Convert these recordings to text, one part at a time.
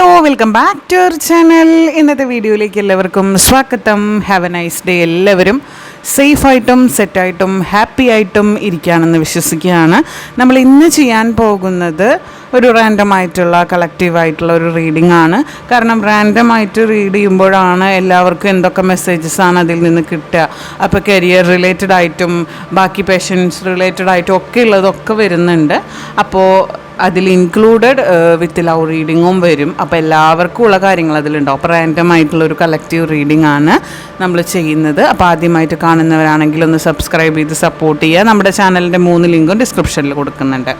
Hello welcome back to our channel ഇന്നത്തെ വീഡിയോയിലേക്ക് എല്ലാവർക്കും സ്വാഗതം. ഹാവ് എ നൈസ് ഡേ എല്ലാവരും. സേഫായിട്ടും സെറ്റായിട്ടും ഹാപ്പി ആയിട്ടും ഇരിക്കുകയാണെന്ന് വിശ്വസിക്കുകയാണ്. നമ്മൾ ഇന്ന് ചെയ്യാൻ പോകുന്നത് ഒരു റാൻഡം ആയിട്ടുള്ള കളക്റ്റീവ് ആയിട്ടുള്ള ഒരു റീഡിംഗ് ആണ്. കാരണം റാൻഡം ആയിട്ട് റീഡ് ചെയ്യുമ്പോഴാണ് എല്ലാവർക്കും എന്തൊക്കെ മെസ്സേജസ് ആണ് അതിൽ നിന്ന് കിട്ടുക. അപ്പോൾ കരിയർ റിലേറ്റഡ് ആയിട്ടും ബാക്കി പേഷ്യൻസ് റിലേറ്റഡ് ആയിട്ടും ഒക്കെ ഉള്ളതൊക്കെ വരുന്നുണ്ട്. അപ്പോൾ അതിൽ ഇൻക്ലൂഡഡ് വിത്ത് ലവ് റീഡിങ്ങും വരും. അപ്പോൾ എല്ലാവർക്കും ഉള്ള കാര്യങ്ങൾ അതിലുണ്ടാവും അപ്പോൾ റാൻഡം ആയിട്ടുള്ള ഒരു കളക്റ്റീവ് റീഡിംഗ് ആണ് നമ്മൾ ചെയ്യുന്നത്. അപ്പോൾ ആദ്യമായിട്ട് കാണുന്നവരാണെങ്കിൽ ഒന്ന് സബ്സ്ക്രൈബ് ചെയ്ത് സപ്പോർട്ട് ചെയ്യുക. നമ്മുടെ ചാനലിന്റെ മൂന്ന് ലിങ്കും ഡിസ്ക്രിപ്ഷനിൽ കൊടുക്കുന്നുണ്ട്.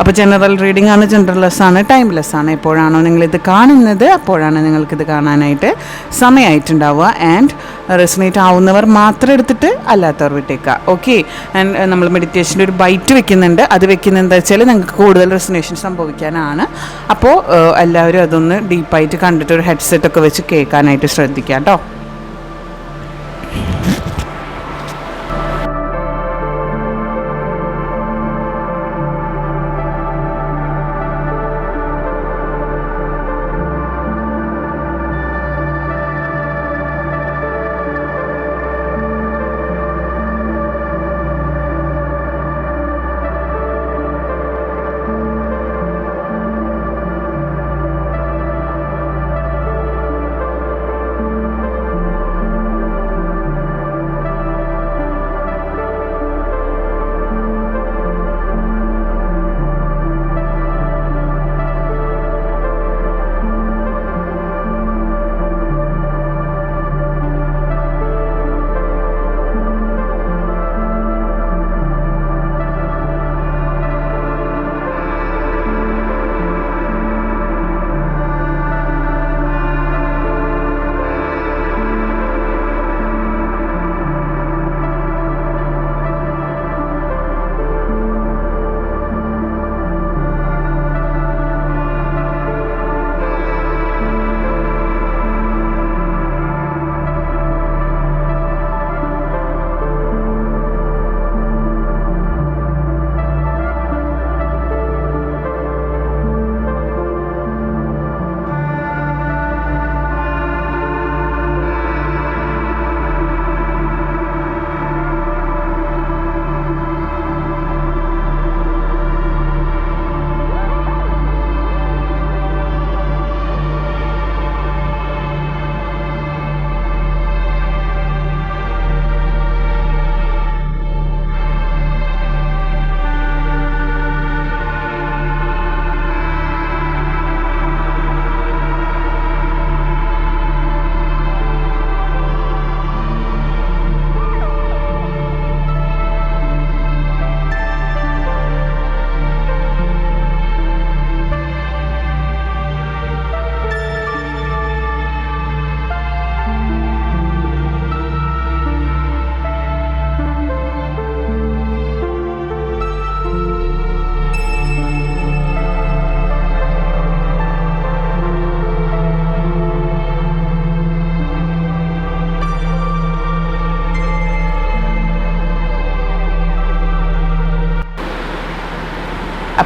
അപ്പോൾ ജനറൽ റീഡിംഗ് ആണ് ജനറൽലെസ് ആണ് ടൈംലെസ് ആണ്. എപ്പോഴാണോ നിങ്ങളിത് കാണുന്നത് അപ്പോഴാണ് നിങ്ങൾക്കിത് കാണാനായിട്ട് സമയമായിട്ടുണ്ടാവുക ആൻഡ് റെസിനേറ്റ് ആവുന്നവർ മാത്രം എടുത്തിട്ട് അല്ലാത്തവർ വിട്ടേക്കുക. ഓക്കെ ആൻഡ് നമ്മൾ മെഡിറ്റേഷന്റെ ഒരു ബൈറ്റ് വെക്കുന്നുണ്ട്. അത് വെക്കുന്നത് എന്താ വെച്ചാൽ നിങ്ങൾക്ക് കൂടുതൽ റെസിനേഷൻ സംഭവിക്കാനാണ്. അപ്പോൾ എല്ലാവരും അതൊന്ന് ഡീപ്പായിട്ട് കണ്ടിട്ട് ഒരു ഹെഡ്സെറ്റ് ഒക്കെ വെച്ച് കേൾക്കാനായിട്ട് ശ്രദ്ധിക്കുക കേട്ടോ.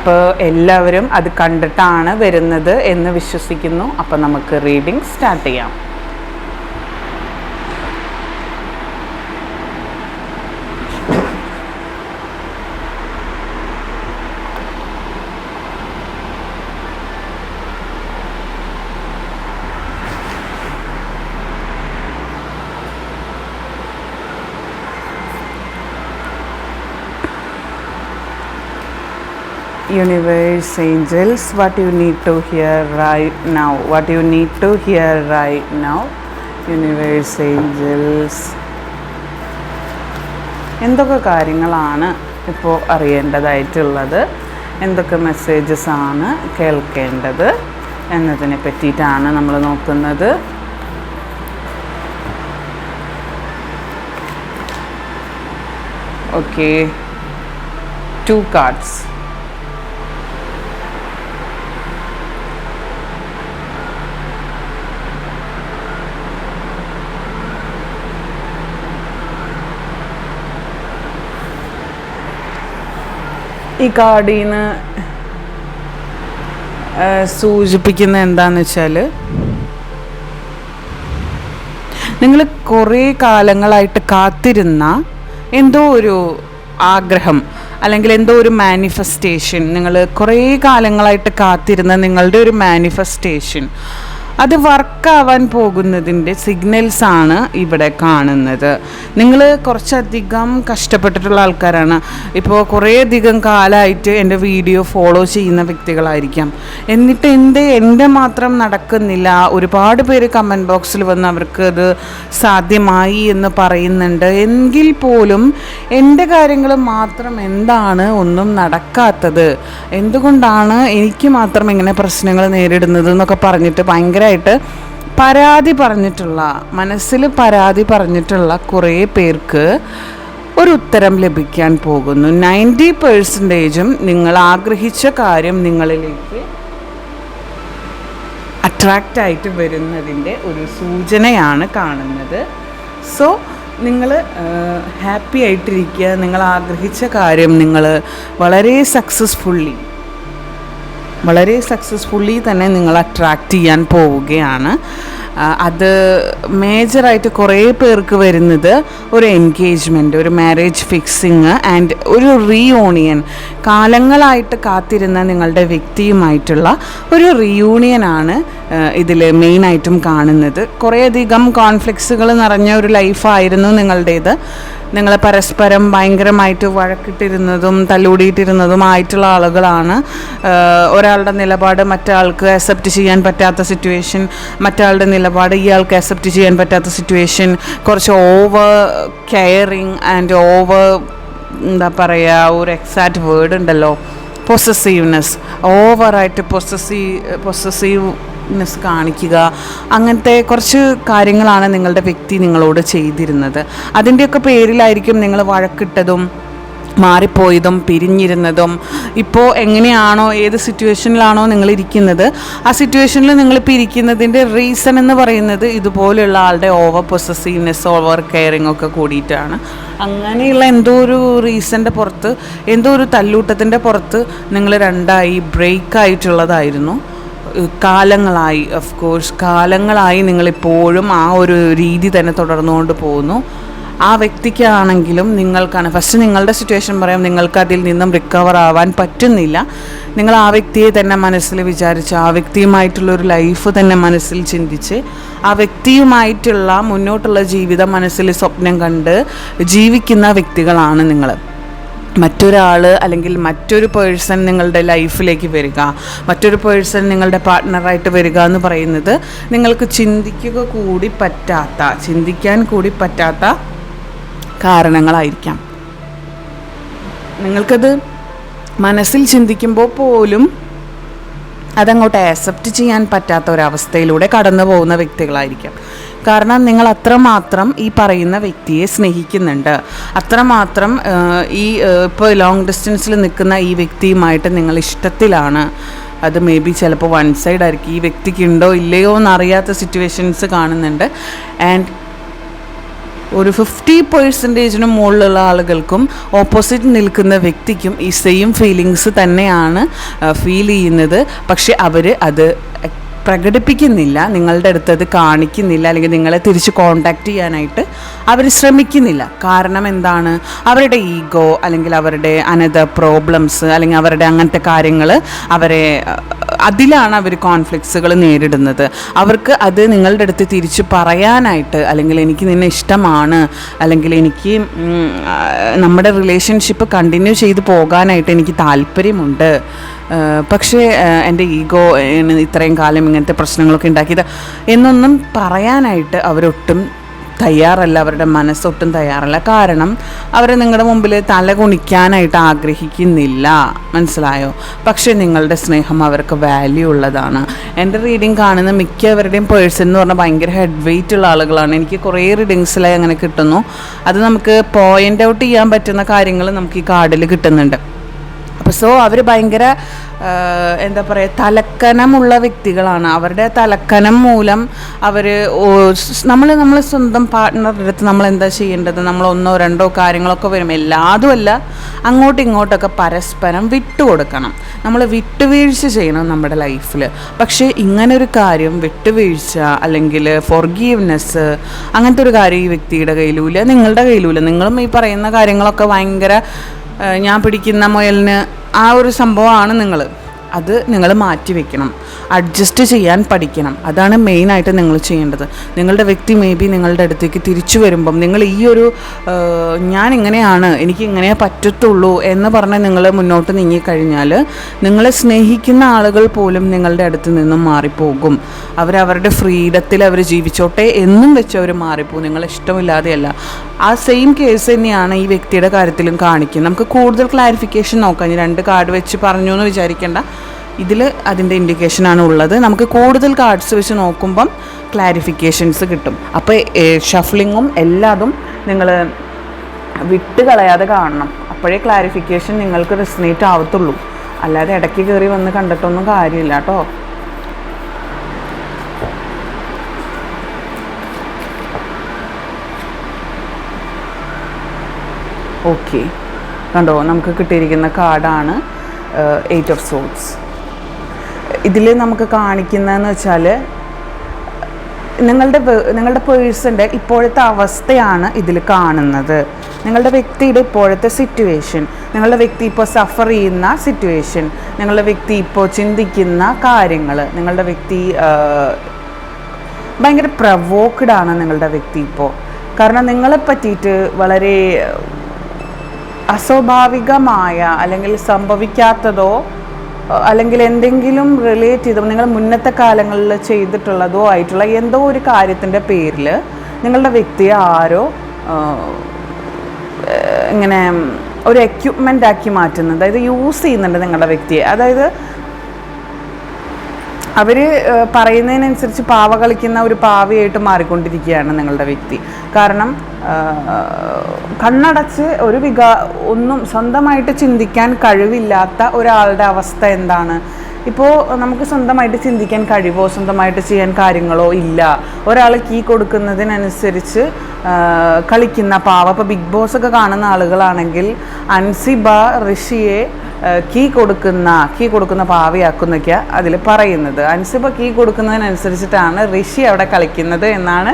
അപ്പോൾ എല്ലാവരും അത് കണ്ടിട്ടാണ് വരുന്നത് എന്ന് വിശ്വസിക്കുന്നു. അപ്പോൾ നമുക്ക് റീഡിംഗ് സ്റ്റാർട്ട് ചെയ്യാം. Universe angels what you need to hear right now what you need to hear right now universe angels എന്തൊക്കെ കാര്യങ്ങളാണ് ഇപ്പോൾ അറിയേണ്ടതായിട്ടുള്ളത് എന്തൊക്കെ മെസ്സേജസ് ആണ് കേൾക്കേണ്ടത് എന്നതിനെ പറ്റിയിട്ടാണ് നമ്മൾ നോക്കുന്നത് ഓക്കെ ടു കാർഡ്സ് ഈ കാർഡിൽ നിന്ന് സൂചിപ്പിക്കുന്ന എന്താന്ന് വെച്ചാൽ നിങ്ങൾ കുറേ കാലങ്ങളായിട്ട് കാത്തിരുന്ന എന്തോ ഒരു ആഗ്രഹം അല്ലെങ്കിൽ എന്തോ ഒരു മാനിഫെസ്റ്റേഷൻ നിങ്ങൾ കുറേ കാലങ്ങളായിട്ട് കാത്തിരുന്ന നിങ്ങളുടെ ഒരു മാനിഫെസ്റ്റേഷൻ അത് വർക്കാവാൻ പോകുന്നതിന്റെ സിഗ്നൽസ് ആണ് ഇവിടെ കാണുന്നത്. നിങ്ങൾ കുറച്ചധികം കഷ്ടപ്പെട്ടിട്ടുള്ള ആൾക്കാരാണ്. ഇപ്പോൾ കുറേയധികം കാലമായിട്ട് എന്റെ വീഡിയോ ഫോളോ ചെയ്യുന്ന വ്യക്തികളായിരിക്കാം. എന്നിട്ട് എന്ത് എന്റെ മാത്രം നടക്കുന്നില്ല. ഒരുപാട് പേര് കമന്റ് ബോക്സിൽ വന്ന് അവർക്ക് അത് സാധ്യമായി എന്ന് പറയുന്നുണ്ട്. എങ്കിൽ പോലും എന്റെ കാര്യങ്ങൾ മാത്രം എന്താണ് ഒന്നും നടക്കാത്തത്? എന്തുകൊണ്ടാണ് എനിക്ക് മാത്രം ഇങ്ങനെ പ്രശ്നങ്ങൾ നേരിടുന്നത് എന്നൊക്കെ പറഞ്ഞിട്ട് ഭയങ്കരമായിട്ട് പരാതി പറഞ്ഞിട്ടുള്ള മനസ്സിൽ പരാതി പറഞ്ഞിട്ടുള്ള കുറേ പേർക്ക് ഒരു ഉത്തരം ലഭിക്കാൻ പോകുന്നു. നയന്റി പേഴ്സന്റേജും നിങ്ങൾ ആഗ്രഹിച്ച കാര്യം നിങ്ങളിലേക്ക് അട്രാക്റ്റ് ആയിട്ട് വരുന്നതിന്റെ ഒരു സൂചനയാണ് കാണുന്നത്. സോ നിങ്ങൾ ഹാപ്പി ആയിട്ടിരിക്കുക നിങ്ങൾ ആഗ്രഹിച്ച കാര്യം നിങ്ങൾ വളരെ സക്സസ്ഫുള്ളി വളരെ സക്സസ്ഫുള്ളി തന്നെ നിങ്ങൾ അട്രാക്റ്റ് ചെയ്യാൻ പോവുകയാണ്. അത് മേജറായിട്ട് കുറേ പേർക്ക് വരുന്നത് ഒരു എൻഗേജ്മെന്റ് ഒരു മാരേജ് ഫിക്സിങ് ആൻഡ് ഒരു റീയൂണിയൻ കാലങ്ങളായിട്ട് കാത്തിരുന്ന നിങ്ങളുടെ വ്യക്തിയുമായിട്ടുള്ള ഒരു റീയൂണിയനാണ് ഇതിൽ മെയിനായിട്ടും കാണുന്നത്. കുറേയധികം കോൺഫ്ലിക്സുകൾ നിറഞ്ഞ ഒരു ലൈഫായിരുന്നു നിങ്ങളുടേത്. നിങ്ങൾ പരസ്പരം ഭയങ്കരമായിട്ട് വഴക്കിട്ടിരുന്നതും തല്ലൂടിയിട്ടിരുന്നതുമായിട്ടുള്ള ആളുകളാണ്. ഒരാളുടെ നിലപാട് മറ്റാൾക്ക് അക്സെപ്റ്റ് ചെയ്യാൻ പറ്റാത്ത സിറ്റുവേഷൻ മറ്റാളുടെ നിലപാട് ഇയാൾക്ക് അക്സെപ്റ്റ് ചെയ്യാൻ പറ്റാത്ത സിറ്റുവേഷൻ കുറച്ച് ഓവർ കെയറിങ് ആൻഡ് ഓവർ എന്താ പറയുക ഒരു എക്സാക്റ്റ് വേർഡ് ഉണ്ടല്ലോ. പൊസസീവ്നെസ് ഓവറായിട്ട് പൊസസീവ് പൊസസീവ്നെസ് കാണിക്കുക അങ്ങനത്തെ കുറച്ച് കാര്യങ്ങളാണ് നിങ്ങളുടെ വ്യക്തി നിങ്ങളോട് ചെയ്തിരുന്നത്. അതിന്റെയൊക്കെ പേരിലായിരിക്കും നിങ്ങൾ വഴക്കിട്ടതും മാറിപ്പോയതും പിരിഞ്ഞിരുന്നതും. ഇപ്പോൾ എങ്ങനെയാണോ ഏത് സിറ്റുവേഷനിലാണോ നിങ്ങൾ ഇരിക്കുന്നത് ആ സിറ്റുവേഷനിൽ നിങ്ങളിപ്പോൾ ഇരിക്കുന്നതിന്റെ റീസൺ എന്ന് പറയുന്നത് ഇതുപോലെയുള്ള ആളുടെ ഓവർ പൊസസീവ്നെസ് ഓവർ കെയറിങ് ഒക്കെ കൂടിയിട്ടാണ്. അങ്ങനെയുള്ള എന്തോ ഒരു റീസന്റെ പുറത്ത് എന്തോ ഒരു തല്ലൂട്ടത്തിന്റെ പുറത്ത് നിങ്ങൾ രണ്ടായി ബ്രേക്ക് ആയിട്ടുള്ളതായിരുന്നു. കാലങ്ങളായി ഓഫ് കോഴ്സ് കാലങ്ങളായി നിങ്ങളിപ്പോഴും ആ ഒരു രീതി തന്നെ തുടർന്നുകൊണ്ട് പോകുന്നു. ആ വ്യക്തിക്കാണെങ്കിലും നിങ്ങൾക്കാണ്. ഫസ്റ്റ് നിങ്ങളുടെ സിറ്റുവേഷൻ പറയാം നിങ്ങൾക്ക് അതിൽ നിന്നും റിക്കവർ ആവാൻ പറ്റുന്നില്ല. നിങ്ങൾ ആ വ്യക്തിയെ തന്നെ മനസ്സിൽ വിചാരിച്ച് ആ വ്യക്തിയുമായിട്ടുള്ള ഒരു ലൈഫ് തന്നെ മനസ്സിൽ ചിന്തിച്ച് ആ വ്യക്തിയുമായിട്ടുള്ള മുന്നോട്ടുള്ള ജീവിതം മനസ്സിൽ സ്വപ്നം കണ്ട് ജീവിക്കുന്ന വ്യക്തികളാണ് നിങ്ങൾ. മറ്റൊരാൾ അല്ലെങ്കിൽ മറ്റൊരു പേഴ്സൺ നിങ്ങളുടെ ലൈഫിലേക്ക് വരിക. മറ്റൊരു പേഴ്സൺ നിങ്ങളുടെ പാർട്ട്ണറായിട്ട് വരിക എന്ന് പറയുന്നത് നിങ്ങൾക്ക് ചിന്തിക്കുക കൂടി പറ്റാത്ത ചിന്തിക്കാൻ കൂടി പറ്റാത്ത കാരണങ്ങളായിരിക്കാം. നിങ്ങൾക്കത് മനസ്സിൽ ചിന്തിക്കുമ്പോൾ പോലും അതങ്ങോട്ട് ആക്സെപ്റ്റ് ചെയ്യാൻ പറ്റാത്ത ഒരവസ്ഥയിലൂടെ കടന്നു പോകുന്ന വ്യക്തികളായിരിക്കാം. കാരണം നിങ്ങൾ അത്രമാത്രം ഈ പറയുന്ന വ്യക്തിയെ സ്നേഹിക്കുന്നുണ്ട്. അത്രമാത്രം ഈ ഇപ്പോൾ ലോങ് ഡിസ്റ്റൻസിൽ നിൽക്കുന്ന ഈ വ്യക്തിയുമായിട്ട് നിങ്ങൾ ഇഷ്ടത്തിലാണ്. അത് മേ ബി ചിലപ്പോൾ വൺ സൈഡ് ആയിരിക്കും. ഈ വ്യക്തിക്ക് ഉണ്ടോ ഇല്ലയോ എന്നറിയാത്ത സിറ്റുവേഷൻസ് കാണുന്നുണ്ട്. ആൻഡ് ഒരു ഫിഫ്റ്റി പെർസെന്റേജിന് മുകളിലുള്ള ആളുകൾക്കും ഓപ്പോസിറ്റ് നിൽക്കുന്ന വ്യക്തിക്കും ഈ സെയിം ഫീലിങ്സ് തന്നെയാണ് ഫീൽ ചെയ്യുന്നത്. പക്ഷെ അവർ അത് പ്രകടിപ്പിക്കുന്നില്ല നിങ്ങളുടെ അടുത്ത് അത് കാണിക്കുന്നില്ല അല്ലെങ്കിൽ നിങ്ങളെ തിരിച്ച് കോണ്ടാക്ട് ചെയ്യാനായിട്ട് അവർ ശ്രമിക്കുന്നില്ല. കാരണം എന്താണ്? അവരുടെ ഈഗോ അല്ലെങ്കിൽ അവരുടെ അനത പ്രോബ്ലംസ് അല്ലെങ്കിൽ അവരുടെ അങ്ങനത്തെ കാര്യങ്ങൾ അവരെ അതിലാണ് അവർ കോൺഫ്ലിക്ട്സുകൾ നേരിടുന്നത്. അവർക്ക് അത് നിങ്ങളുടെ അടുത്ത് തിരിച്ച് പറയാനായിട്ട് അല്ലെങ്കിൽ എനിക്ക് നിന്നെ ഇഷ്ടമാണ് അല്ലെങ്കിൽ എനിക്ക് നമ്മുടെ റിലേഷൻഷിപ്പ് കണ്ടിന്യൂ ചെയ്ത് പോകാനായിട്ട് എനിക്ക് താല്പര്യമുണ്ട്. പക്ഷേ എന്റെ ഈഗോ ഇത്രയും കാലം ഇങ്ങനത്തെ പ്രശ്നങ്ങളൊക്കെ ഉണ്ടാക്കിയത് എന്നൊന്നും പറയാനായിട്ട് അവരൊട്ടും തയ്യാറല്ല അവരുടെ മനസ്സൊട്ടും തയ്യാറല്ല. കാരണം അവർ നിങ്ങളുടെ മുമ്പിൽ തല കുണിക്കാനായിട്ട് ആഗ്രഹിക്കുന്നില്ല. മനസ്സിലായോ? പക്ഷേ നിങ്ങളുടെ സ്നേഹം അവർക്ക് വാല്യൂ ഉള്ളതാണ്. എന്റെ റീഡിങ് കാണുന്ന മിക്കവരുടെയും പേഴ്സൺ എന്ന് പറഞ്ഞാൽ ഭയങ്കര ഹെഡ് വെയിറ്റ് ഉള്ള ആളുകളാണ്. എനിക്ക് കുറേ റീഡിങ്സിലായി അങ്ങനെ കിട്ടുന്നു. അത് നമുക്ക് പോയിന്റ് ഔട്ട് ചെയ്യാൻ പറ്റുന്ന കാര്യങ്ങൾ നമുക്ക് ഈ കാർഡിൽ കിട്ടുന്നുണ്ട്. അപ്പോൾ സോ അവർ ഭയങ്കര എന്താ പറയുക തലക്കനമുള്ള വ്യക്തികളാണ്. അവരുടെ തലക്കനം മൂലം അവർ നമ്മൾ നമ്മൾ സ്വന്തം പാർട്ട്ണറുടെ അടുത്ത് നമ്മൾ എന്താ ചെയ്യേണ്ടത്? നമ്മൾ ഒന്നോ രണ്ടോ കാര്യങ്ങളൊക്കെ വരും. എല്ലാതും അല്ല അങ്ങോട്ടും ഇങ്ങോട്ടൊക്കെ പരസ്പരം വിട്ടുകൊടുക്കണം. നമ്മൾ വിട്ടുവീഴ്ച ചെയ്യണം നമ്മുടെ ലൈഫിൽ പക്ഷേ ഇങ്ങനെ ഒരു കാര്യം വിട്ടുവീഴ്ച അല്ലെങ്കിൽ ഫോർഗീവ്നെസ് അങ്ങനത്തെ ഒരു കാര്യം ഈ വ്യക്തിയുടെ കയ്യിലുമില്ല നിങ്ങളുടെ കയ്യിലുമില്ല നിങ്ങളും ഈ പറയുന്ന കാര്യങ്ങളൊക്കെ ഭയങ്കര ഞാൻ പിടിക്കുന്ന മുയലിന് ആ ഒരു സംഭവമാണ് നിങ്ങൾ അത് നിങ്ങൾ മാറ്റി വെക്കണം. അഡ്ജസ്റ്റ് ചെയ്യാൻ പഠിക്കണം. അതാണ് മെയിനായിട്ട് നിങ്ങൾ ചെയ്യേണ്ടത്. നിങ്ങളുടെ വ്യക്തി മേ ബി നിങ്ങളുടെ അടുത്തേക്ക് തിരിച്ചു വരുമ്പം നിങ്ങൾ ഈ ഒരു ഞാൻ ഇങ്ങനെയാണ് എനിക്ക് ഇങ്ങനെ പറ്റത്തുള്ളൂ എന്ന് പറഞ്ഞ് നിങ്ങൾ മുന്നോട്ട് നീങ്ങിക്കഴിഞ്ഞാൽ നിങ്ങളെ സ്നേഹിക്കുന്ന ആളുകൾ പോലും നിങ്ങളുടെ അടുത്ത് നിന്നും മാറിപ്പോകും. അവരവരുടെ ഫ്രീഡത്തിൽ അവർ ജീവിച്ചോട്ടെ എന്നും വെച്ച് അവർ മാറിപ്പോകും. നിങ്ങളെ ഇഷ്ടമില്ലാതെയല്ല. ആ സെയിം കേസ് തന്നെയാണ് ഈ വ്യക്തിയുടെ കാര്യത്തിലും കാണിക്കുന്നത്. നമുക്ക് കൂടുതൽ ക്ലാരിഫിക്കേഷൻ നോക്കാം. രണ്ട് കാർഡ് വെച്ച് പറഞ്ഞു എന്ന് വിചാരിക്കേണ്ട. ഇതിൽ അതിന്റെ ഇൻഡിക്കേഷനാണ് ഉള്ളത്. നമുക്ക് കൂടുതൽ കാർഡ്സ് വെച്ച് നോക്കുമ്പം ക്ലാരിഫിക്കേഷൻസ് കിട്ടും. അപ്പോൾ ഷഫ്ലിങ്ങും എല്ലാതും നിങ്ങൾ വിട്ട് കളയാതെ കാണണം. അപ്പോഴേ ക്ലാരിഫിക്കേഷൻ നിങ്ങൾക്ക് റെസിനേറ്റ് ആവത്തുള്ളൂ. അല്ലാതെ ഇടയ്ക്ക് കയറി വന്ന് കണ്ടിട്ടൊന്നും കാര്യമില്ല കേട്ടോ. ഓക്കെ. കണ്ടോ നമുക്ക് കിട്ടിയിരിക്കുന്ന കാർഡാണ് എയ്റ്റ് ഓഫ് സോൾസ് ഇതിൽ നമുക്ക് കാണിക്കുന്നതെന്ന് വെച്ചാൽ നിങ്ങളുടെ നിങ്ങളുടെ പേഴ്സന്റെ ഇപ്പോഴത്തെ അവസ്ഥയാണ് ഇതിൽ കാണുന്നത്. നിങ്ങളുടെ വ്യക്തിയുടെ ഇപ്പോഴത്തെ സിറ്റുവേഷൻ നിങ്ങളുടെ വ്യക്തി ഇപ്പോൾ സഫർ ചെയ്യുന്ന സിറ്റുവേഷൻ നിങ്ങളുടെ വ്യക്തി ഇപ്പോൾ ചിന്തിക്കുന്ന കാര്യങ്ങൾ നിങ്ങളുടെ വ്യക്തി ഭയങ്കര പ്രവോക്ഡ് ആണ് നിങ്ങളുടെ വ്യക്തി ഇപ്പോൾ കാരണം നിങ്ങളെ പറ്റിയിട്ട് വളരെ അസ്വാഭാവികമായ അല്ലെങ്കിൽ സംഭവിക്കാത്തതോ അല്ലെങ്കിൽ എന്തെങ്കിലും റിലേറ്റ് ചെയ്തോ നിങ്ങൾ മുന്നത്തെ കാലങ്ങളിൽ ചെയ്തിട്ടുള്ളതോ ആയിട്ടുള്ള എന്തോ ഒരു കാര്യത്തിന്റെ പേരിൽ നിങ്ങളുടെ വ്യക്തിയെ ആരോ ഇങ്ങനെ ഒരു എക്യുപ്മെന്റ് ആക്കി മാറ്റുന്നത് അതായത് യൂസ് ചെയ്യുന്നുണ്ട് നിങ്ങളുടെ വ്യക്തിയെ. അതായത് അവർ പറയുന്നതിനനുസരിച്ച് പാവ കളിക്കുന്ന ഒരു പാവയായിട്ട് മാറിക്കൊണ്ടിരിക്കുകയാണ് നിങ്ങളുടെ വ്യക്തി. കാരണം കണ്ണടച്ച് ഒരു വികാ ഒന്നും സ്വന്തമായിട്ട് ചിന്തിക്കാൻ കഴിവില്ലാത്ത ഒരാളുടെ അവസ്ഥ എന്താണ്? ഇപ്പോൾ നമുക്ക് സ്വന്തമായിട്ട് ചിന്തിക്കാൻ കഴിവോ? സ്വന്തമായിട്ട് ചെയ്യാൻ കാര്യങ്ങളോ ഇല്ല. ഒരാൾ കീ കൊടുക്കുന്നതിനനുസരിച്ച് കളിക്കുന്ന പാവ. അപ്പോൾ ബിഗ് ബോസ് ഒക്കെ കാണുന്ന ആളുകളാണെങ്കിൽ അൻസിബ ഋഷിയെ കീ കൊടുക്കുന്ന കീ കൊടുക്കുന്ന പാവയാക്കുന്നൊക്കെ അതിൽ പറയുന്നത്. അൻസിബ കീ കൊടുക്കുന്നതിനനുസരിച്ചിട്ടാണ് ഋഷി അവിടെ കളിക്കുന്നത് എന്നാണ്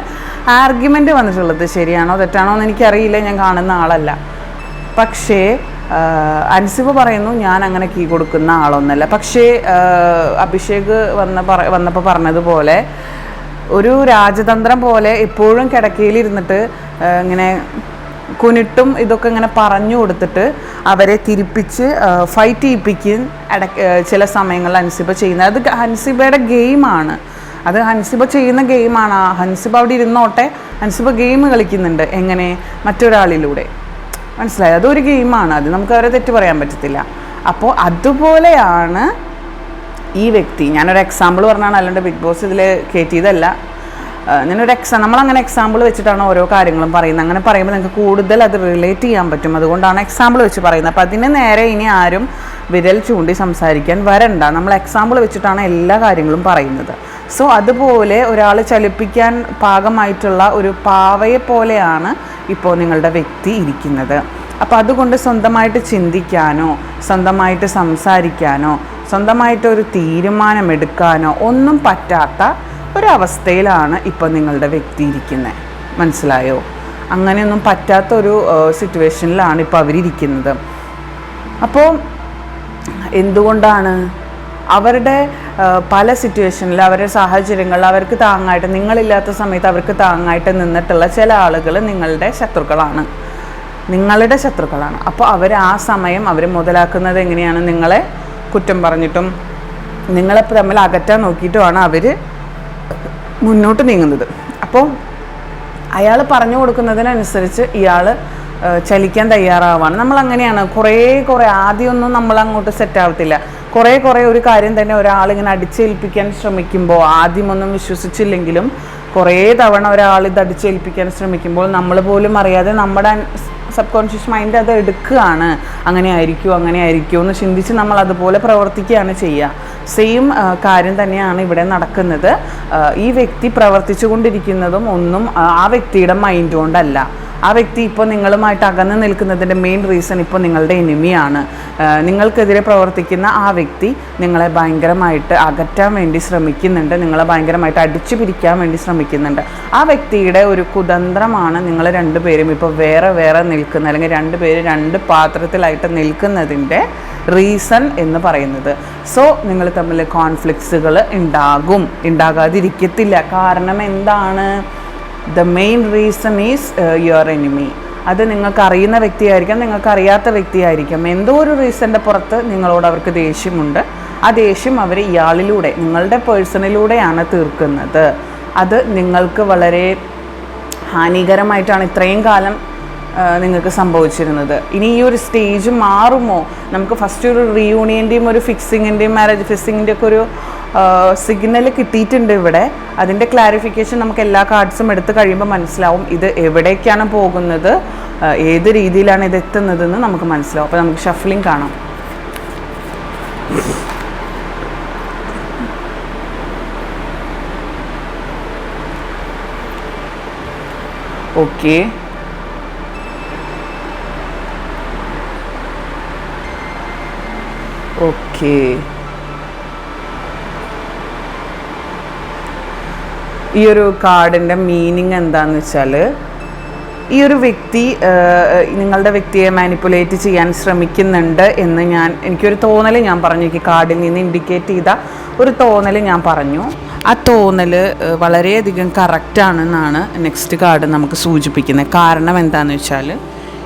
ആർഗ്യുമെന്റ് വന്നിട്ടുള്ളത്. ശരിയാണോ തെറ്റാണോ എന്ന് എനിക്കറിയില്ല ഞാൻ കാണുന്ന ആളല്ല. പക്ഷേ അൻസിബ പറയുന്നു ഞാൻ അങ്ങനെ കീ കൊടുക്കുന്ന ആളൊന്നല്ല. പക്ഷേ അഭിഷേക് വന്ന പറ വന്നപ്പോൾ പറഞ്ഞതുപോലെ ഒരു രാജതന്ത്രം പോലെ എപ്പോഴും കിടക്കയിലിരുന്നിട്ട് ഇങ്ങനെ കുനിട്ടും ഇതൊക്കെ ഇങ്ങനെ പറഞ്ഞു കൊടുത്തിട്ട് അവരെ തിരിപ്പിച്ച് ഫൈറ്റ് ചെയ്യിപ്പിക്കും. ഇടയ്ക്ക് ചില സമയങ്ങളിൽ ഹൻസിബ ചെയ്യുന്നത്. അത് ഹൻസിബയുടെ ഗെയിമാണ് അത് ഹൻസിബ ചെയ്യുന്ന ഗെയിമാണ് ഹൻസിബ അവിടെ ഇരുന്നോട്ടെ ഹൻസിബ ഗെയിം കളിക്കുന്നുണ്ട് എങ്ങനെ? മറ്റൊരാളിലൂടെ. മനസ്സിലായി? അതൊരു ഗെയിമാണ് അത് നമുക്ക് അവരെ തെറ്റ് പറയാൻ പറ്റത്തില്ല. അപ്പോൾ അതുപോലെയാണ് ഈ വ്യക്തി. ഞാനൊരു എക്സാമ്പിൾ പറഞ്ഞാണ് അല്ലാണ്ട് ബിഗ് ബോസ് ഇതിൽ കയറ്റിയതല്ല ഞാനൊരു എക്സാം നമ്മളങ്ങനെ എക്സാമ്പിൾ വെച്ചിട്ടാണ് ഓരോ കാര്യങ്ങളും പറയുന്നത്. അങ്ങനെ പറയുമ്പോൾ നിങ്ങൾക്ക് കൂടുതൽ അത് റിലേറ്റ് ചെയ്യാൻ പറ്റും. അതുകൊണ്ടാണ് എക്സാമ്പിൾ വെച്ച് പറയുന്നത്. അപ്പോൾ അതിന് നേരെ ഇനി ആരും വിരൽ ചൂണ്ടി സംസാരിക്കാൻ വരണ്ട. നമ്മൾ എക്സാമ്പിൾ വെച്ചിട്ടാണ് എല്ലാ കാര്യങ്ങളും പറയുന്നത്. സോ അതുപോലെ ഒരാൾ ചലിപ്പിക്കാൻ പാകമായിട്ടുള്ള ഒരു പാവയെ പോലെയാണ് ഇപ്പോൾ നിങ്ങളുടെ വ്യക്തി ഇരിക്കുന്നത്. അപ്പോൾ അതുകൊണ്ട് സ്വന്തമായിട്ട് ചിന്തിക്കാനോ സ്വന്തമായിട്ട് സംസാരിക്കാനോ സ്വന്തമായിട്ട് ഒരു തീരുമാനമെടുക്കാനോ ഒന്നും പറ്റാത്ത ഒരവസ്ഥയിലാണ് ഇപ്പോൾ നിങ്ങളുടെ വ്യക്തി ഇരിക്കുന്നത് മനസ്സിലായോ? അങ്ങനെയൊന്നും പറ്റാത്തൊരു സിറ്റുവേഷനിലാണ് ഇപ്പോൾ അവരിയ്ക്കുന്നത് അപ്പോൾ എന്തുകൊണ്ടാണ്? അവരുടെ പല സിറ്റുവേഷനിൽ അവരുടെ സാഹചര്യങ്ങളിൽ അവർക്ക് താങ്ങായിട്ട് നിങ്ങളില്ലാത്ത സമയത്ത് അവർക്ക് താങ്ങായിട്ട് നിന്നിട്ടുള്ള ചില ആളുകൾ നിങ്ങളുടെ ശത്രുക്കളാണ്. നിങ്ങളുടെ ശത്രുക്കളാണ്. അപ്പോൾ അവർ ആ സമയം അവർ മുതലാക്കുന്നത് എങ്ങനെയാണ്? നിങ്ങളെ കുറ്റം പറഞ്ഞിട്ടും നിങ്ങളെ തമ്മിൽ അകറ്റാൻ നോക്കിയിട്ടുമാണ് അവർ മുന്നോട്ട് നീങ്ങുന്നത്. അപ്പോൾ അയാൾ പറഞ്ഞു കൊടുക്കുന്നതിനനുസരിച്ച് ഇയാൾ ചലിക്കാൻ തയ്യാറാവാണ്. നമ്മൾ അങ്ങനെയാണ് കുറേ കുറേ ആദ്യമൊന്നും നമ്മൾ അങ്ങോട്ട് സെറ്റ് ആവത്തില്ല. കുറേ കുറേ ഒരു കാര്യം തന്നെ ഒരാളിങ്ങനെ അടിച്ചേൽപ്പിക്കാൻ ശ്രമിക്കുമ്പോൾ ആദ്യമൊന്നും വിശ്വസിച്ചില്ലെങ്കിലും കുറേ തവണ ഒരാൾ ഇത് അടിച്ചേൽപ്പിക്കാൻ ശ്രമിക്കുമ്പോൾ നമ്മൾ പോലും അറിയാതെ നമ്മുടെ സബ് കോൺഷ്യസ് മൈൻഡ് അത് എടുക്കുകയാണ്. അങ്ങനെ ആയിരിക്കും അങ്ങനെ ആയിരിക്കും എന്ന് ചിന്തിച്ച് നമ്മൾ അതുപോലെ പ്രവർത്തിക്കുകയാണ് ചെയ്യുക. സെയിം കാര്യം തന്നെയാണ് ഇവിടെ നടക്കുന്നത്. ഈ വ്യക്തി പ്രവർത്തിച്ചു കൊണ്ടിരിക്കുന്നതും ഒന്നും ആ വ്യക്തിയുടെ മൈൻഡ് കൊണ്ടല്ല. ആ വ്യക്തി ഇപ്പോൾ നിങ്ങളുമായിട്ട് അകന്നു നിൽക്കുന്നതിന്റെ മെയിൻ റീസൺ ഇപ്പോൾ നിങ്ങളുടെ എനിമിയാണ് നിങ്ങൾക്കെതിരെ പ്രവർത്തിക്കുന്ന ആ വ്യക്തി നിങ്ങളെ ഭയങ്കരമായിട്ട് അകറ്റാൻ വേണ്ടി ശ്രമിക്കുന്നുണ്ട്. നിങ്ങളെ ഭയങ്കരമായിട്ട് അടിച്ചു പിരിക്കാൻ വേണ്ടി ശ്രമിക്കുന്നുണ്ട്. ആ വ്യക്തിയുടെ ഒരു കുതന്ത്രമാണ് നിങ്ങൾ രണ്ടുപേരും ഇപ്പോൾ വേറെ വേറെ നിൽക്കുന്ന അല്ലെങ്കിൽ രണ്ടുപേര് രണ്ട് പാത്രത്തിലായിട്ട് നിൽക്കുന്നതിന്റെ റീസൺ എന്ന് പറയുന്നത്. സോ നിങ്ങൾ തമ്മിൽ കോൺഫ്ലിക്ട്സുകൾ ഉണ്ടാകും. ഉണ്ടാകാതിരിക്കത്തില്ല. കാരണം എന്താണ്? The main reason is your enemy അത് നിങ്ങൾക്ക് അറിയുന്ന വ്യക്തിയായിരിക്കാം നിങ്ങൾക്ക് അറിയാത്ത വ്യക്തിയായിരിക്കാം. എന്തോ ഒരു റീസണിന്റെ പുറത്ത് നിങ്ങളോട് അവർക്ക് ദേഷ്യമുണ്ട്. ആ ദേഷ്യം അവർ ഇയാളിലൂടെ നിങ്ങളുടെ പേഴ്സണിലൂടെയാണ് തീർക്കുന്നത്. അത് നിങ്ങൾക്ക് വളരെ ഹാനികരമായിട്ടാണ് ഇത്രയും കാലം നിങ്ങൾക്ക് സംഭവിച്ചിരുന്നത്. ഇനി ഈ ഒരു സ്റ്റേജ് മാറുമോ? നമുക്ക് ഫസ്റ്റ് ഒരു റീയൂണിയന്റെയും ഒരു ഫിക്സിങ്ങിന്റെയും മാരേജ് ഫിക്സിങ്ങിന്റെ ഒക്കെ ഒരു സിഗ്നൽ കിട്ടിയിട്ടുണ്ട് ഇവിടെ. അതിന്റെ ക്ലാരിഫിക്കേഷൻ നമുക്ക് എല്ലാ കാർഡ്സും എടുത്ത് കഴിയുമ്പോൾ മനസ്സിലാവും ഇത് എവിടേക്കാണ് പോകുന്നത് ഏത് രീതിയിലാണ് ഇത് എത്തുന്നതെന്ന് നമുക്ക് മനസ്സിലാവും. അപ്പോൾ നമുക്ക് ഷഫ്ലിംഗ് കാണാം. ഓക്കെ ഓക്കെ ഈ ഒരു കാർഡിന്റെ മീനിങ് എന്താന്ന് വെച്ചാൽ ഈ ഒരു വ്യക്തി നിങ്ങളുടെ വ്യക്തിയെ മാനിപ്പുലേറ്റ് ചെയ്യാൻ ശ്രമിക്കുന്നുണ്ട് എന്ന് ഞാൻ എനിക്കൊരു തോന്നൽ ഞാൻ പറഞ്ഞു. എനിക്ക് കാർഡിൽ നിന്ന് ഇൻഡിക്കേറ്റ് ചെയ്ത ഒരു തോന്നൽ ഞാൻ പറഞ്ഞു. ആ തോന്നൽ വളരെയധികം കറക്റ്റാണെന്നാണ് നെക്സ്റ്റ് കാർഡ് നമുക്ക് സൂചിപ്പിക്കുന്നത്. കാരണം എന്താണെന്ന് വെച്ചാൽ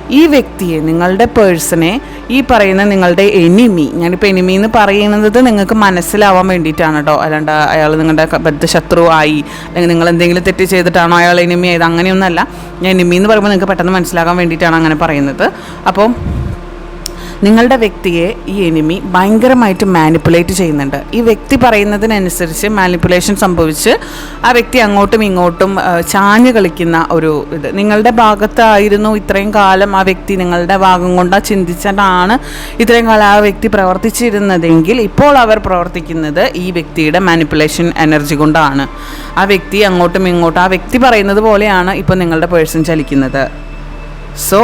ഈ വ്യക്തിയെ നിങ്ങളുടെ പേഴ്സണെ ഈ പറയുന്ന നിങ്ങളുടെ എനിമി ഞാനിപ്പോൾ എനിമി എന്ന് പറയുന്നത് നിങ്ങൾക്ക് മനസ്സിലാവാൻ വേണ്ടിയിട്ടാണ് കേട്ടോ അല്ലാണ്ട് അയാൾ നിങ്ങളുടെ ബദ്ധശത്രു ആയി അല്ലെങ്കിൽ നിങ്ങൾ എന്തെങ്കിലും തെറ്റ് ചെയ്തിട്ടാണോ അയാൾ എനിമി ആയത്? അങ്ങനെയൊന്നല്ല ഞാൻ എനിമി എന്ന് പറയുമ്പോൾ നിങ്ങൾക്ക് പെട്ടെന്ന് മനസ്സിലാകാൻ വേണ്ടിയിട്ടാണ് അങ്ങനെ പറയുന്നത്. അപ്പോൾ നിങ്ങളുടെ വ്യക്തിയെ ഈ എനിമി ഭയങ്കരമായിട്ട് മാനിപ്പുലേറ്റ് ചെയ്യുന്നുണ്ട്. ഈ വ്യക്തി പറയുന്നതിനനുസരിച്ച് മാനിപ്പുലേഷൻ സംഭവിച്ച് ആ വ്യക്തി അങ്ങോട്ടും ഇങ്ങോട്ടും ചാഞ്ഞു കളിക്കുന്ന ഒരു ഇത്. നിങ്ങളുടെ ഭാഗത്തായിരുന്നു ഇത്രയും കാലം ആ വ്യക്തി നിങ്ങളുടെ ഭാഗം കൊണ്ട് ചിന്തിച്ചിട്ടാണ് ഇത്രയും കാലം ആ വ്യക്തി പ്രവർത്തിച്ചിരുന്നതെങ്കിൽ ഇപ്പോൾ അവർ പ്രവർത്തിക്കുന്നത് ഈ വ്യക്തിയുടെ മാനിപ്പുലേഷൻ എനർജി കൊണ്ടാണ്. ആ വ്യക്തി അങ്ങോട്ടും ഇങ്ങോട്ടും ആ വ്യക്തി പറയുന്നത് പോലെയാണ് ഇപ്പോൾ നിങ്ങളുടെ പേഴ്സൺ ചലിക്കുന്നത്. സോ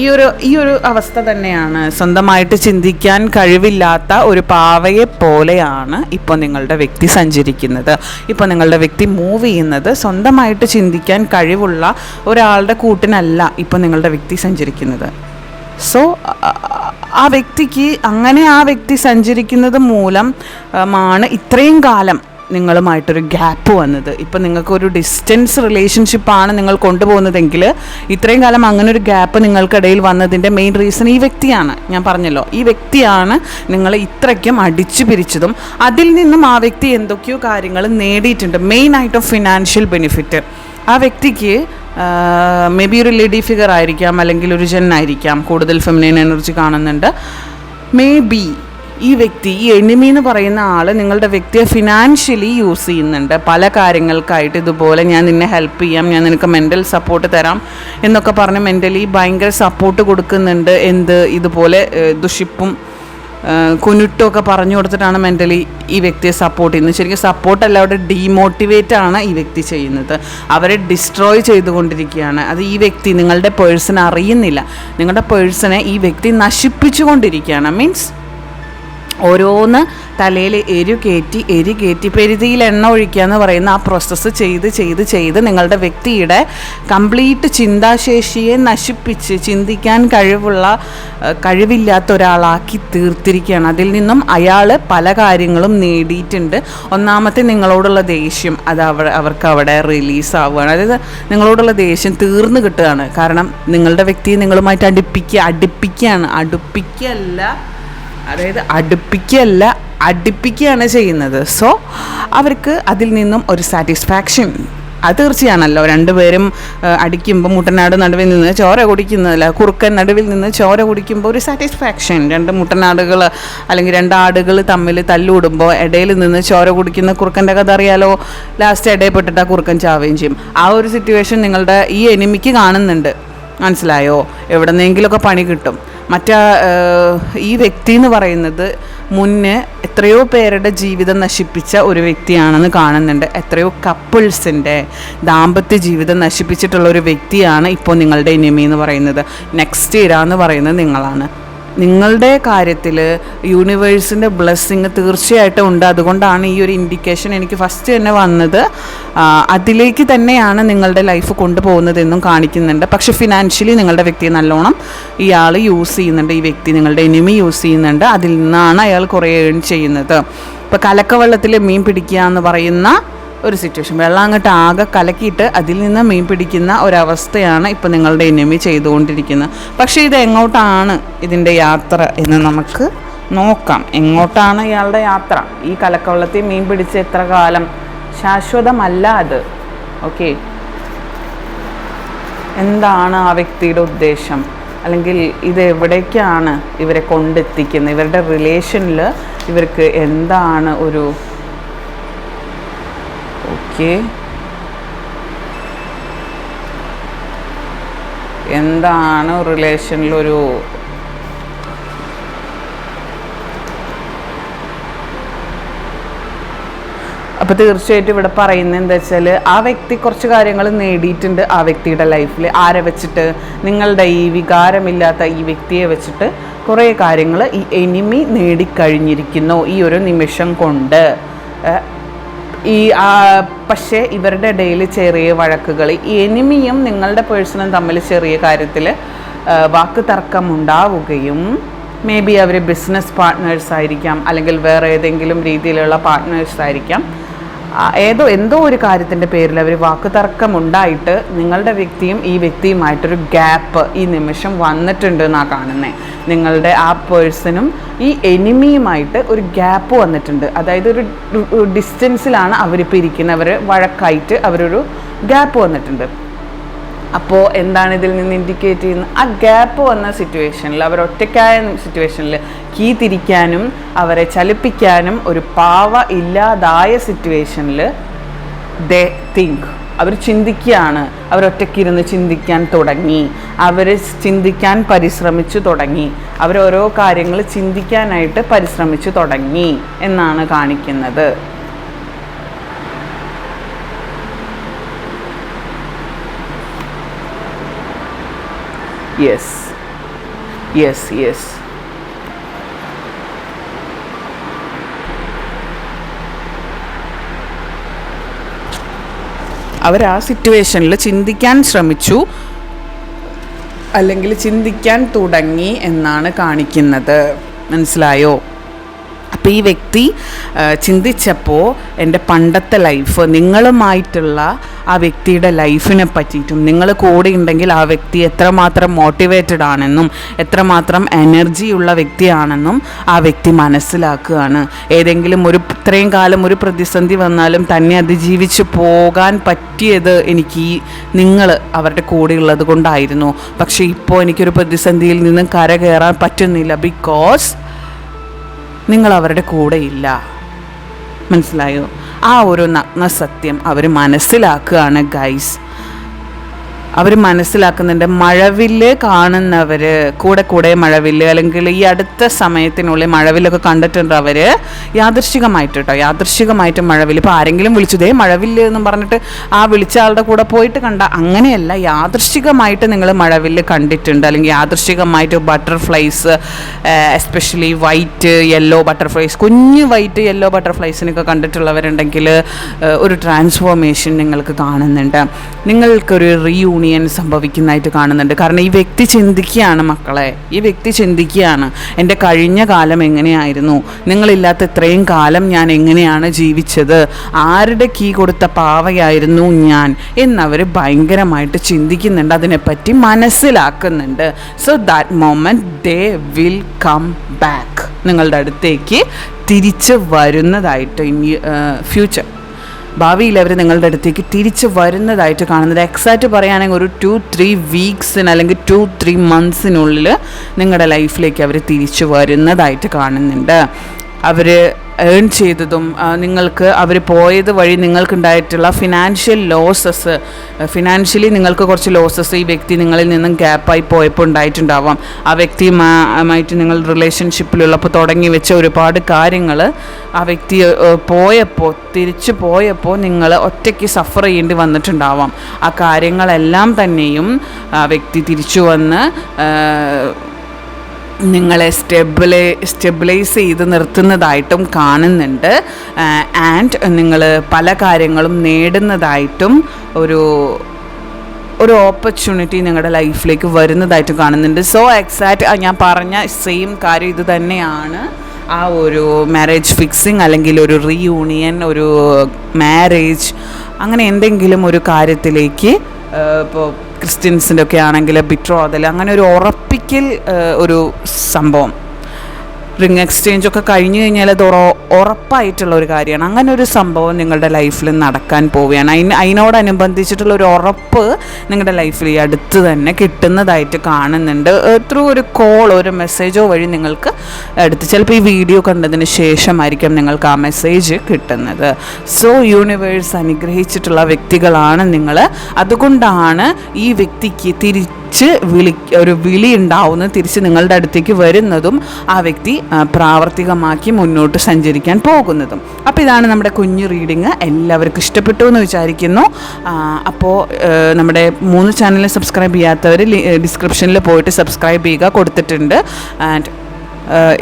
ഈ ഒരു ഈ ഒരു അവസ്ഥ തന്നെയാണ്. സ്വന്തമായിട്ട് ചിന്തിക്കാൻ കഴിവില്ലാത്ത ഒരു പാവയെ പോലെയാണ് ഇപ്പോൾ നിങ്ങളുടെ വ്യക്തി സഞ്ചരിക്കുന്നത്. ഇപ്പോൾ നിങ്ങളുടെ വ്യക്തി മൂവ് ചെയ്യുന്നത് സ്വന്തമായിട്ട് ചിന്തിക്കാൻ കഴിവുള്ള ഒരാളുടെ കൂട്ടിനല്ല ഇപ്പോൾ നിങ്ങളുടെ വ്യക്തി സഞ്ചരിക്കുന്നത്. സോ ആ വ്യക്തിക്ക് അങ്ങനെ ആ വ്യക്തി സഞ്ചരിക്കുന്നത് മൂലം ആണ് ഇത്രയും കാലം നിങ്ങളുമായിട്ടൊരു ഗ്യാപ്പ് വന്നത്. ഇപ്പം നിങ്ങൾക്കൊരു ഡിസ്റ്റൻസ് റിലേഷൻഷിപ്പാണ് നിങ്ങൾ കൊണ്ടുപോകുന്നതെങ്കിൽ ഇത്രയും കാലം അങ്ങനെ ഒരു ഗ്യാപ്പ് നിങ്ങൾക്കിടയിൽ വന്നതിന്റെ മെയിൻ റീസൺ ഈ വ്യക്തിയാണ്. ഞാൻ പറഞ്ഞല്ലോ ഈ വ്യക്തിയാണ് നിങ്ങളെ ഇത്രയ്ക്കും അടിച്ചു പിരിച്ചതും. അതിൽ നിന്നും ആ വ്യക്തി എന്തൊക്കെയോ കാര്യങ്ങൾ നേടിയിട്ടുണ്ട്. മെയിനായിട്ട് ഫിനാൻഷ്യൽ ബെനിഫിറ്റ് ആ വ്യക്തിക്ക് മേ ബി ഒരു ലേഡി ഫിഗർ ആയിരിക്കാം അല്ലെങ്കിൽ ഒരു ജെൻ ആയിരിക്കാം കൂടുതൽ ഫെമിനൈൻ എനർജി കാണുന്നുണ്ട്. മേ ബി ഈ വ്യക്തി ഈ എനിമി എന്ന് പറയുന്ന ആൾ നിങ്ങളുടെ വ്യക്തിയെ ഫിനാൻഷ്യലി യൂസ് ചെയ്യുന്നുണ്ട്. പല കാര്യങ്ങൾക്കായിട്ട് ഇതുപോലെ ഞാൻ നിന്നെ ഹെൽപ്പ് ചെയ്യാം ഞാൻ നിനക്ക് മെന്റൽ സപ്പോർട്ട് തരാം എന്നൊക്കെ പറഞ്ഞ് മെന്റലി ഭയങ്കര സപ്പോർട്ട് കൊടുക്കുന്നുണ്ട്. എന്ത്? ഇതുപോലെ ദുഷിപ്പും കുനുട്ടും ഒക്കെ പറഞ്ഞു കൊടുത്തിട്ടാണ് മെന്റലി ഈ വ്യക്തിയെ സപ്പോർട്ട് ചെയ്യുന്നത്. ശരിക്കും സപ്പോർട്ടല്ല അവിടെ ഡീമോട്ടിവേറ്റ് ആണ് ഈ വ്യക്തി ചെയ്യുന്നത്. അവരെ ഡിസ്ട്രോയ് ചെയ്തുകൊണ്ടിരിക്കുകയാണ്. അത് ഈ വ്യക്തി നിങ്ങളുടെ പേഴ്സൺ അറിയുന്നില്ല. നിങ്ങളുടെ പേഴ്സണെ ഈ വ്യക്തി നശിപ്പിച്ചുകൊണ്ടിരിക്കുകയാണ്. മീൻസ് ഓരോന്ന് തലയിൽ എരു കയറ്റി എരി കയറ്റി പെരുതിയിൽ എണ്ണ ഒഴിക്കുക എന്ന് പറയുന്ന ആ പ്രോസസ്സ് ചെയ്ത് ചെയ്ത് ചെയ്ത് നിങ്ങളുടെ വ്യക്തിയുടെ കംപ്ലീറ്റ് ചിന്താശേഷിയെ നശിപ്പിച്ച് ചിന്തിക്കാൻ കഴിവുള്ള കഴിവില്ലാത്ത ഒരാളാക്കി തീർത്തിരിക്കുകയാണ്. അതിൽ നിന്നും അയാൾ പല കാര്യങ്ങളും നേടിയിട്ടുണ്ട്. ഒന്നാമത്തെ നിങ്ങളോടുള്ള ദേഷ്യം അത് അവ അവർക്ക് അവിടെ റിലീസ് ആവുകയാണ്. അതായത് നിങ്ങളോടുള്ള ദേഷ്യം തീർന്നു കിട്ടുകയാണ്. കാരണം നിങ്ങളുടെ വ്യക്തിയെ നിങ്ങളുമായിട്ട് അടുപ്പിക്കുക അടുപ്പിക്കുകയാണ്. അടുപ്പിക്കല്ല അതായത് അടുപ്പിക്കുകയല്ല അടുപ്പിക്കുകയാണ് ചെയ്യുന്നത്. സോ അവർക്ക് അതിൽ നിന്നും ഒരു സാറ്റിസ്ഫാക്ഷൻ അത് തീർച്ചയാണല്ലോ. രണ്ടുപേരും അടിക്കുമ്പോൾ മുട്ടനാട് നടുവിൽ നിന്ന് ചോര കുടിക്കുന്നതല്ല. കുറുക്കൻ നടുവിൽ നിന്ന് ചോര കുടിക്കുമ്പോൾ ഒരു സാറ്റിസ്ഫാക്ഷൻ രണ്ട് മുട്ടനാടുകൾ അല്ലെങ്കിൽ രണ്ട് ആടുകൾ തമ്മിൽ തല്ലുകൂടുമ്പോൾ ഇടയിൽ നിന്ന് ചോര കുടിക്കുന്ന കുറുക്കന്റെ കഥ അറിയാലോ? ലാസ്റ്റ് ഇടയിൽപ്പെട്ടിട്ട് ആ കുറുക്കൻ ചാവുകയും ചെയ്യും. ആ ഒരു സിറ്റുവേഷൻ നിങ്ങളുടെ ഈ എനിമിക്ക് കാണുന്നുണ്ട്. മനസ്സിലായോ? എവിടെ നിന്നെങ്കിലുമൊക്കെ പണി കിട്ടും. മറ്റേ ഈ വ്യക്തി എന്ന് പറയുന്നത് മുന്നേ എത്രയോ പേരുടെ ജീവിതം നശിപ്പിച്ച ഒരു വ്യക്തിയാണെന്ന് കാണുന്നുണ്ട്. എത്രയോ കപ്പിൾസിന്റെ ദാമ്പത്യ ജീവിതം നശിപ്പിച്ചിട്ടുള്ള ഒരു വ്യക്തിയാണ് ഇപ്പോൾ നിങ്ങളുടെ എനിമി എന്ന് പറയുന്നത്. നെക്സ്റ്റ് ഇര എന്ന് പറയുന്നത് നിങ്ങളാണ്. നിങ്ങളുടെ കാര്യത്തിൽ യൂണിവേഴ്സിന്റെ ബ്ലെസ്സിങ് തീർച്ചയായിട്ടും ഉണ്ട്. അതുകൊണ്ടാണ് ഈ ഒരു ഇൻഡിക്കേഷൻ എനിക്ക് ഫസ്റ്റ് തന്നെ വന്നത്. അതിലേക്ക് തന്നെയാണ് നിങ്ങളുടെ ലൈഫ് കൊണ്ടുപോകുന്നതെന്നും കാണിക്കുന്നുണ്ട്. പക്ഷേ ഫിനാൻഷ്യലി നിങ്ങളുടെ വ്യക്തിയെ നല്ലോണം ഇയാൾ യൂസ് ചെയ്യുന്നുണ്ട്. ഈ വ്യക്തി നിങ്ങളുടെ എനിമി യൂസ് ചെയ്യുന്നുണ്ട്. അതിൽ നിന്നാണ് അയാൾ കുറേ ഏൺ ചെയ്യുന്നത്. ഇപ്പോൾ കലക്കവെള്ളത്തിൽ മീൻ പിടിക്കുക എന്ന് പറയുന്ന ഒരു സിറ്റുവേഷൻ വെള്ളം അങ്ങോട്ട് ആകെ കലക്കിയിട്ട് അതിൽ നിന്ന് മീൻ പിടിക്കുന്ന ഒരവസ്ഥയാണ് ഇപ്പം നിങ്ങളുടെ എനിമി ചെയ്തുകൊണ്ടിരിക്കുന്നത്. പക്ഷേ ഇത് എങ്ങോട്ടാണ് ഇതിന്റെ യാത്ര എന്ന് നമുക്ക് നോക്കാം. എങ്ങോട്ടാണ് ഇയാളുടെ യാത്ര? ഈ കലക്കവെള്ളത്തിൽ മീൻ പിടിച്ച് എത്ര കാലം? ശാശ്വതമല്ല അത്. ഓക്കെ എന്താണ് ആ വ്യക്തിയുടെ ഉദ്ദേശം? അല്ലെങ്കിൽ ഇത് എവിടേക്കാണ് ഇവരെ കൊണ്ടെത്തിക്കുന്നത്? ഇവരുടെ റിലേഷനിൽ ഇവർക്ക് എന്താണ് ഒരു ഓക്കെ എന്താണ് റിലേഷനിലൊരു അപ്പോൾ തീർച്ചയായിട്ടും ഇവിടെ പറയുന്നത് എന്താ വെച്ചാൽ ആ വ്യക്തി കുറച്ച് കാര്യങ്ങൾ നേടിയിട്ടുണ്ട് ആ വ്യക്തിയുടെ ലൈഫിൽ ആരെ വെച്ചിട്ട്? നിങ്ങളുടെ ഈ വികാരമില്ലാത്ത ഈ വ്യക്തിയെ വെച്ചിട്ട് കുറേ കാര്യങ്ങൾ ഈ എനിമി നേടിക്കഴിഞ്ഞിരിക്കുന്നു ഈ ഒരു നിമിഷം കൊണ്ട്. ഈ പക്ഷേ ഇവരുടെ ഇടയിൽ ചെറിയ വഴക്കുകൾ എനിമിയും നിങ്ങളുടെ പേഴ്സണും തമ്മിൽ ചെറിയ കാര്യത്തിൽ വാക്ക് തർക്കം ഉണ്ടാവുകയും മേ ബി അവർ ബിസിനസ് പാർട്ട്നേഴ്സ് ആയിരിക്കാം അല്ലെങ്കിൽ വേറെ ഏതെങ്കിലും രീതിയിലുള്ള പാർട്ട്നേഴ്സ് ആയിരിക്കാം. ഏതോ എന്തോ ഒരു കാര്യത്തിന്റെ പേരിൽ അവർ വാക്ക് തർക്കം ഉണ്ടായിട്ട് നിങ്ങളുടെ വ്യക്തിയും ഈ വ്യക്തിയുമായിട്ടൊരു ഗ്യാപ്പ് ഈ നിമിഷം വന്നിട്ടുണ്ട് എന്നാണ് കാണുന്നത് നിങ്ങളുടെ ആ പേഴ്സണും ഈ എനിമിയുമായിട്ട് ഒരു ഗ്യാപ്പ് വന്നിട്ടുണ്ട്. അതായത് ഒരു ഡിസ്റ്റൻസിലാണ് അവരിപ്പോൾ ഇരിക്കുന്നത്. അവർ വഴക്കായിട്ട് അവരൊരു ഗ്യാപ്പ് വന്നിട്ടുണ്ട്. അപ്പോൾ എന്താണ് ഇതിൽ നിന്ന് ഇൻഡിക്കേറ്റ് ചെയ്യുന്നത്? ആ ഗ്യാപ്പ് വന്ന സിറ്റുവേഷനിൽ അവർ ഒറ്റയ്ക്കായ സിറ്റുവേഷനിൽ കീ തിരിക്കാനും അവരെ ചലിപ്പിക്കാനും ഒരു പാവ ഇല്ലാതായ സിറ്റുവേഷനിൽ ദേ തിങ്ക് അവർ ചിന്തിക്കുകയാണ്. അവരൊറ്റയ്ക്കിരുന്ന് ചിന്തിക്കാൻ തുടങ്ങി. അവർ ചിന്തിക്കാൻ പരിശ്രമിച്ചു തുടങ്ങി. അവർ ഓരോ കാര്യങ്ങൾ ചിന്തിക്കാനായിട്ട് പരിശ്രമിച്ചു തുടങ്ങി എന്നാണ് കാണിക്കുന്നത്. യെസ് യെസ് യെസ് അവർ ആ സിറ്റുവേഷനിൽ ചിന്തിക്കാൻ ശ്രമിച്ചു. അല്ലെങ്കിൽ ചിന്തിക്കാൻ തുടങ്ങി എന്നാണ് കാണിക്കുന്നത്. മനസ്സിലായോ? അപ്പോൾ ഈ വ്യക്തി ചിന്തിച്ചപ്പോൾ എന്റെ പണ്ടത്തെ ലൈഫ് നിങ്ങളുമായിട്ടുള്ള ആ വ്യക്തിയുടെ ലൈഫിനെ പറ്റിയിട്ടും നിങ്ങൾ കൂടെ ഉണ്ടെങ്കിൽ ആ വ്യക്തി എത്രമാത്രം മോട്ടിവേറ്റഡ് ആണെന്നും എത്രമാത്രം എനർജി ഉള്ള വ്യക്തിയാണെന്നും ആ വ്യക്തി മനസ്സിലാക്കുകയാണ്. ഏതെങ്കിലും ഒരു ഇത്രയും കാലം ഒരു പ്രതിസന്ധി വന്നാലും തന്നെ അതിജീവിച്ച് പോകാൻ പറ്റിയത് എനിക്ക് ഈ നിങ്ങൾ അവരുടെ കൂടെ ഉള്ളത് കൊണ്ടായിരുന്നു. പക്ഷേ ഇപ്പോൾ എനിക്കൊരു പ്രതിസന്ധിയിൽ നിന്നും കരകയറാൻ പറ്റുന്നില്ല. ബിക്കോസ് നിങ്ങൾ അവരുടെ കൂടെയില്ല. മനസ്സിലായോ? ആ ഒരു നഗ്ന സത്യം അവർ മനസ്സിലാക്കുകയാണ് ഗൈസ് അവർ മനസ്സിലാക്കുന്നുണ്ട് മഴവില്ല് കാണുന്നവർ കൂടെ കൂടെ മഴവില്ല് അല്ലെങ്കിൽ ഈ അടുത്ത സമയത്തിനുള്ളിൽ മഴവില്ലൊക്കെ കണ്ടിട്ടുണ്ട് അവർ യാദൃശികമായിട്ട് കേട്ടോ യാദൃശികമായിട്ട് മഴവില്ല്. ഇപ്പോൾ ആരെങ്കിലും വിളിച്ചതേ മഴവില്ല് എന്ന് പറഞ്ഞിട്ട് ആ വിളിച്ച ആളുടെ കൂടെ പോയിട്ട് കണ്ട അങ്ങനെയല്ല യാദൃശികമായിട്ട് നിങ്ങൾ മഴവില്ല് കണ്ടിട്ടുണ്ട്. അല്ലെങ്കിൽ യാദൃശികമായിട്ട് butterflies especially white yellow butterflies കുഞ്ഞ് വൈറ്റ് യെല്ലോ ബട്ടർഫ്ലൈസിനൊക്കെ കണ്ടിട്ടുള്ളവരുണ്ടെങ്കിൽ ഒരു ട്രാൻസ്ഫോർമേഷൻ നിങ്ങൾക്ക് കാണുന്നുണ്ട്. നിങ്ങൾക്കൊരു റീയൂണിയൻ സംഭവിക്കുന്നതായിട്ട് കാണുന്നുണ്ട്. കാരണം ഈ വ്യക്തി ചിന്തിക്കുകയാണ് മക്കളെ. ഈ വ്യക്തി ചിന്തിക്കുകയാണ് എന്റെ കഴിഞ്ഞ കാലം എങ്ങനെയായിരുന്നു? നിങ്ങളില്ലാത്ത ഇത്രയും കാലം ഞാൻ എങ്ങനെയാണ് ജീവിച്ചത്? ആരുടെ കീ കൊടുത്ത പാവയായിരുന്നു ഞാൻ? എന്നവർ ഭയങ്കരമായിട്ട് ചിന്തിക്കുന്നുണ്ട്. അതിനെപ്പറ്റി മനസ്സിലാക്കുന്നുണ്ട്. So that moment they will come back നിങ്ങളുടെ അടുത്തേക്ക് തിരിച്ച് വരുന്നതായിട്ട് ഇൻ ഫ്യൂച്ചർ ഭാവിയിൽ അവർ നിങ്ങളുടെ അടുത്തേക്ക് തിരിച്ച് വരുന്നതായിട്ട് കാണുന്നത്. എക്സാക്റ്റ് പറയുകയാണെങ്കിൽ ഒരു ടു ത്രീ വീക്സിന് അല്ലെങ്കിൽ ടു ത്രീ മന്ത്സിനുള്ളിൽ നിങ്ങളുടെ ലൈഫിലേക്ക് അവർ തിരിച്ചു വരുന്നതായിട്ട് കാണുന്നുണ്ട്. അവർ ഏൺ ചെയ്തതും നിങ്ങൾക്ക് അവർ പോയത് വഴി നിങ്ങൾക്കുണ്ടായിട്ടുള്ള ഫിനാൻഷ്യൽ ലോസസ് ഫിനാൻഷ്യലി നിങ്ങൾക്ക് കുറച്ച് ലോസസ് ഈ വ്യക്തി നിങ്ങളിൽ നിന്നും ഗ്യാപ്പായി പോയപ്പോൾ ഉണ്ടായിട്ടുണ്ടാവാം. ആ വ്യക്തിയുമായിട്ട് നിങ്ങൾ റിലേഷൻഷിപ്പിലുള്ളപ്പോൾ തുടങ്ങി വെച്ച ഒരുപാട് കാര്യങ്ങൾ ആ വ്യക്തി പോയപ്പോൾ തിരിച്ചു പോയപ്പോൾ നിങ്ങൾ ഒറ്റയ്ക്ക് സഫർ ചെയ്യേണ്ടി വന്നിട്ടുണ്ടാവാം. ആ കാര്യങ്ങളെല്ലാം തന്നെയും ആ വ്യക്തി തിരിച്ചു വന്ന് നിങ്ങളെ സ്റ്റെബിലൈ സ്റ്റെബിലൈസ് ചെയ്ത് നിർത്തുന്നതായിട്ടും കാണുന്നുണ്ട്. ആൻഡ് നിങ്ങൾ പല കാര്യങ്ങളും നേടുന്നതായിട്ടും ഒരു ഒരു ഓപ്പർച്യൂണിറ്റി നിങ്ങളുടെ ലൈഫിലേക്ക് വരുന്നതായിട്ട് കാണുന്നുണ്ട്. സോ എക്സാക്റ്റ് ഞാൻ പറഞ്ഞ സെയിം കാര്യം ഇത് തന്നെയാണ്. ആ ഒരു മാരേജ് ഫിക്സിങ് അല്ലെങ്കിൽ ഒരു റീയൂണിയൻ ഒരു മാരേജ് അങ്ങനെ എന്തെങ്കിലും ഒരു കാര്യത്തിലേക്ക് ഇപ്പോൾ ക്രിസ്ത്യൻസിന്റെ ഒക്കെ ആണെങ്കിൽ ബിട്രോ അതിൽ അങ്ങനെ ഒരു ഉറപ്പിക്കൽ ഒരു സംഭവം. റിംഗ് എക്സ്ചേഞ്ച് ഒക്കെ കഴിഞ്ഞു കഴിഞ്ഞാൽ അത് ഉറ- ഉറപ്പായിട്ടുള്ള ഒരു കാര്യമാണ്. അങ്ങനെ ഒരു സംഭവം നിങ്ങളുടെ ലൈഫിൽ നടക്കാൻ പോവുകയാണ്. അതിന് അതിനോടനുബന്ധിച്ചിട്ടുള്ള ഒരു ഉറപ്പ് നിങ്ങളുടെ ലൈഫിൽ ഈ അടുത്ത് തന്നെ കിട്ടുന്നതായിട്ട് കാണുന്നുണ്ട്. ത്രൂ ഒരു കോൾ ഒരു മെസ്സേജോ വഴി നിങ്ങൾക്ക് എടുത്ത് ചിലപ്പോൾ ഈ വീഡിയോ കണ്ടതിന് ശേഷമായിരിക്കും നിങ്ങൾക്ക് ആ മെസ്സേജ് കിട്ടുന്നത്. സോ യൂണിവേഴ്സ് അനുഗ്രഹിച്ചിട്ടുള്ള വ്യക്തികളാണ് നിങ്ങൾ. അതുകൊണ്ടാണ് ഈ വ്യക്തിക്ക് തിരിച്ച് വിളി ഒരു വിളി ഉണ്ടാവുന്നത് തിരിച്ച് നിങ്ങളുടെ അടുത്തേക്ക് വരുന്നതും ആ വ്യക്തി പ്രാവർത്തികമാക്കി മുന്നോട്ട് സഞ്ചരിക്കാൻ പോകുന്നതും. അപ്പോൾ ഇതാണ് നമ്മുടെ കുഞ്ഞു റീഡിങ്. എല്ലാവർക്കും ഇഷ്ടപ്പെട്ടു എന്ന് വിചാരിക്കുന്നു. അപ്പോൾ നമ്മുടെ മൂന്ന് ചാനൽ സബ്സ്ക്രൈബ് ചെയ്യാത്തവർ ഡിസ്ക്രിപ്ഷനിൽ പോയിട്ട് സബ്സ്ക്രൈബ് ചെയ്യുക കൊടുത്തിട്ടുണ്ട്. ആൻഡ്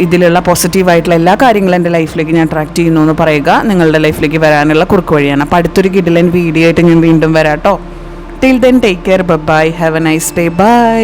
ഇതിലുള്ള പോസിറ്റീവായിട്ടുള്ള എല്ലാ കാര്യങ്ങളും എന്റെ ലൈഫിലേക്ക് ഞാൻ അട്രാക്ട് ചെയ്യുന്നു എന്ന് പറയുക. നിങ്ങളുടെ ലൈഫിലേക്ക് വരാനുള്ള കുറുക്ക് വഴിയാണ്. അപ്പോൾ അടുത്തൊരു കിഡിലൻ വീഡിയോ ആയിട്ട് ഞാൻ വീണ്ടും വരാം കേട്ടോ till then take care bye have a nice day bye